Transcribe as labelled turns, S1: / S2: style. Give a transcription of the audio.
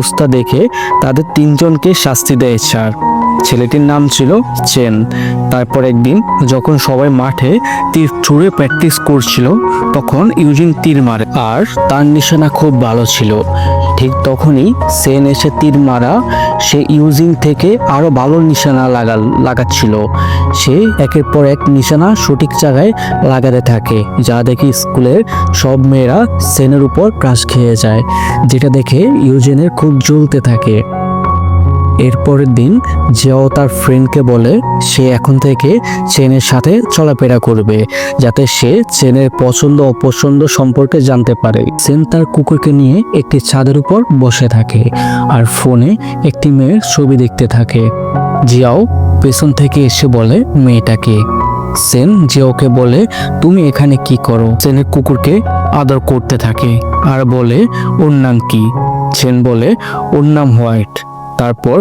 S1: অবস্থা দেখে তাদের তিনজনকে শাস্তি দেয় স্যার। ছেলেটির নাম ছিল চেন। তারপর একদিন যখন সবাই মাঠে তীর ছুঁড়ে প্র্যাকটিস করছিল, তখন ইউজিন তীর মারে আর তার নিশানা খুব ভালো ছিল। ঠিক তখনই সেন এসে তীর মারা সে ইউজিং থেকে আরও ভালো নিশানা লাগা লাগাচ্ছিল। সে একের পর এক নিশানা সঠিক জায়গায় লাগাতে থাকে, যা দেখে স্কুলের সব মেয়েরা সেনের উপর ক্রাশ খেয়ে যায়, যেটা দেখে ইউজেনের খুব জ্বলতে থাকে। এরপরের দিন জিয়াও তার ফ্রেন্ডকে বলে সে এখন থেকে চেনের সাথে চলাফেরা করবে, যাতে সে চেনের পছন্দ অপছন্দ সম্পর্কে জানতে পারে। সেন তার কুকুরকে নিয়ে একটি ছাদের উপর বসে থাকে আর ফোনে একটি মেয়ের ছবি দেখতে থাকে। জিয়াও পেছন থেকে এসে বলে মেয়েটাকে সেন জিয়াওকে বলে, তুমি এখানে কি করো? সেনের কুকুরকে আদর করতে থাকে আর বলে, ওর নাম কি? সেন বলে, ওর নাম হোয়াইট। তারপর